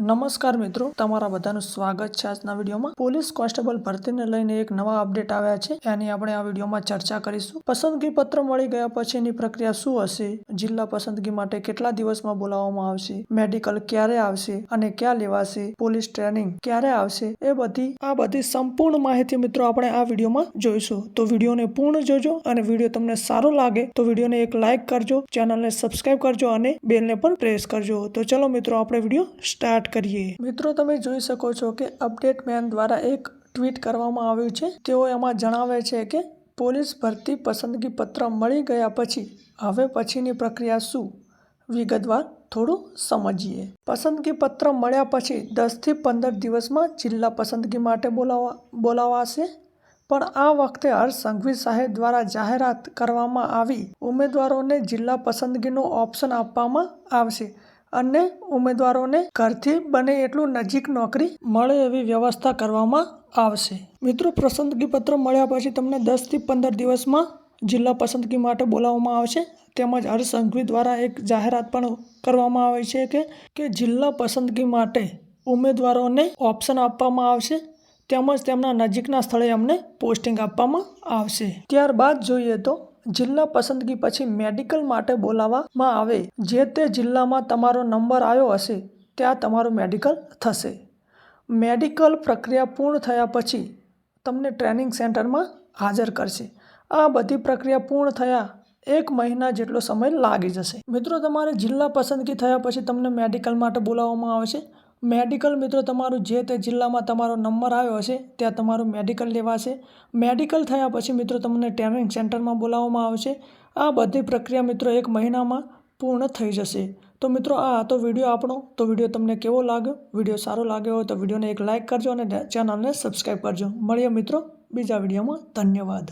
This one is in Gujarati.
નમસ્કાર મિત્રો, તમારા બધાનું સ્વાગત છે આજના વિડીયોમાં. પોલીસ કોન્સ્ટેબલ ભરતીને લઈને એક નવા અપડેટ આવ્યા છે, એની આપણે આ વિડીયોમાં ચર્ચા કરીશું. પસંદગી પત્ર મળી ગયા પછીની પ્રક્રિયા શું હશે, જિલ્લા પસંદગી માટે કેટલા દિવસમાં બોલાવવામાં આવશે, મેડિકલ ક્યારે આવશે અને ક્યાં લેવાશે, પોલીસ ટ્રેનિંગ ક્યારે આવશે, એ બધી, આ બધી સંપૂર્ણ માહિતી મિત્રો આપણે આ વિડીયોમાં જોઈશું. તો વિડીયોને પૂર્ણ જોજો અને વીડિયો તમને સારો લાગે તો વિડીયોને એક લાઇક કરજો, ચેનલને સબસ્ક્રાઇબ કરજો અને બેલને પણ પ્રેસ કરજો. તો ચલો મિત્રો, આપણે વીડિયો સ્ટાર્ટ કરીએ. મિત્રો, તમે જોઈ શકો છો કે અપડેટ મેન દ્વારા એક ટ્વીટ કરવામાં આવ્યું છે. તેઓ એમાં જણાવે છે કે પોલીસ ભરતી પસંદગી પત્ર મળી ગયા પછી હવે પછીની પ્રક્રિયા શું? વિગતવાર થોડું સમજીએ. પસંદગી પત્ર મળ્યા પછી દસથી પંદર દિવસમાં જિલ્લા પસંદગી માટે બોલાવા, બોલાવાશે. પણ આ વખતે હર્ષ સંઘવી સાહેબ દ્વારા જાહેરાત કરવામાં આવી. ઉમેદવારોને જિલ્લા પસંદગીનો ઓપ્શન આપવામાં આવશે. અને ઉમેદવારોને ઘરથી બને એટલું નજીક નોકરી મળે એવી વ્યવસ્થા કરવામાં આવશે. મિત્રો પસંદગી પત્ર મળ્યા પછી તમને દસથી પંદર દિવસમાં જિલ્લા પસંદગી માટે બોલાવવામાં આવશે. તેમજ હર્ષ દ્વારા એક જાહેરાત પણ કરવામાં આવે છે કે કે જિલ્લા પસંદગી માટે ઉમેદવારોને ઓપ્શન આપવામાં આવશે. તેમજ તેમના નજીકના સ્થળે અમને પોસ્ટિંગ આપવામાં આવશે. ત્યારબાદ જોઈએ તો જિલ્લા પસંદગી પછી મેડિકલ માટે બોલાવવામાં આવે, જે તે જિલ્લામાં તમારો નંબર આવ્યો હશે, ત્યાં તમારું મેડિકલ થશે. મેડિકલ પ્રક્રિયા પૂર્ણ થયા પછી તમને ટ્રેનિંગ સેન્ટરમાં હાજર કરશે. આ બધી પ્રક્રિયા પૂર્ણ થયા એક મહિના જેટલો સમય લાગી જશે. મિત્રો, તમારે જિલ્લા પસંદગી થયા પછી તમને મેડિકલ માટે બોલાવવામાં આવશે મેડિકલ મિત્રો, તમારું જે તે જિલ્લામાં તમારો નંબર આવ્યો હશે, ત્યાં તમારું મેડિકલ લેવાશે. મેડિકલ થયા પછી મિત્રો, તમને ટ્રેનિંગ સેન્ટરમાં બોલાવવામાં આવશે. આ બધી પ્રક્રિયા મિત્રો, એક મહિનામાં પૂર્ણ થઈ જશે. તો મિત્રો, આ હતો વીડિયો આપણો. તો વીડિયો તમને કેવો લાગ્યો? વીડિયો સારો લાગ્યો હોય તો વિડીયોને એક લાઇક કરજો અને ચેનલને સબસ્ક્રાઈબ કરજો. મળીએ મિત્રો, બીજા વિડીયોમાં. ધન્યવાદ.